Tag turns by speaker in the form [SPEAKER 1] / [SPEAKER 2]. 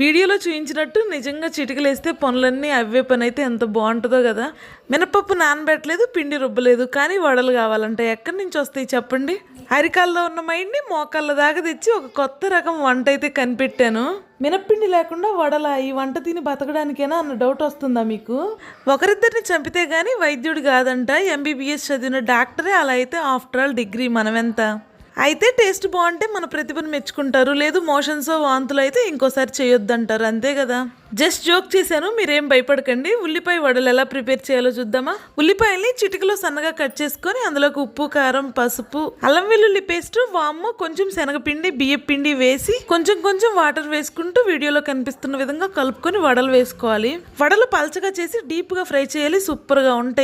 [SPEAKER 1] వీడియోలో చూపించినట్టు నిజంగా చిటికలేస్తే పనులన్నీ అవే పని అయితే ఎంత బాగుంటుందో కదా. మినపప్పు నానబెట్టలేదు పిండి రుబ్బలేదు కానీ వడలు కావాలంటే ఎక్కడి నుంచి వస్తాయి చెప్పండి? అరికాల్లో ఉన్న మైండ్ని మోకాళ్ళ దాకా తెచ్చి ఒక కొత్త రకం వంట అయితే కనిపెట్టాను. మినప్పిండి లేకుండా వడల ఈ వంట తిని బతకడానికేనా అన్న డౌట్ వస్తుందా మీకు? ఒకరిద్దరిని చంపితే గానీ వైద్యుడు కాదంట ఎంబీబీఎస్ చదివిన డాక్టరే అలా అయితే ఆఫ్టర్ ఆల్ డిగ్రీ మనమెంత? అయితే టేస్ట్ బాగుంటే మన ప్రతిభను మెచ్చుకుంటారు. లేదు మోషన్స్ వాంతులు అయితే ఇంకోసారి చేయొద్దంటారు. అంతే కదా? జస్ట్ జోక్ చేశాను మీరేం భయపడకండి. ఉల్లిపాయ వడలు ఎలా ప్రిపేర్ చేయాలో చూద్దామా? ఉల్లిపాయల్ని చిటికలో సన్నగా కట్ చేసుకొని అందులోకి ఉప్పు కారం పసుపు అల్లం వెల్లుల్లి పేస్ట్ వాము కొంచెం శనగపిండి బియ్య పిండి వేసి కొంచెం కొంచెం వాటర్ వేసుకుంటూ వీడియోలో కనిపిస్తున్న విధంగా కలుపుకొని వడలు వేసుకోవాలి. వడలు పలచగా చేసి డీప్గా ఫ్రై చేయాలి. సూపర్గా ఉంటాయి.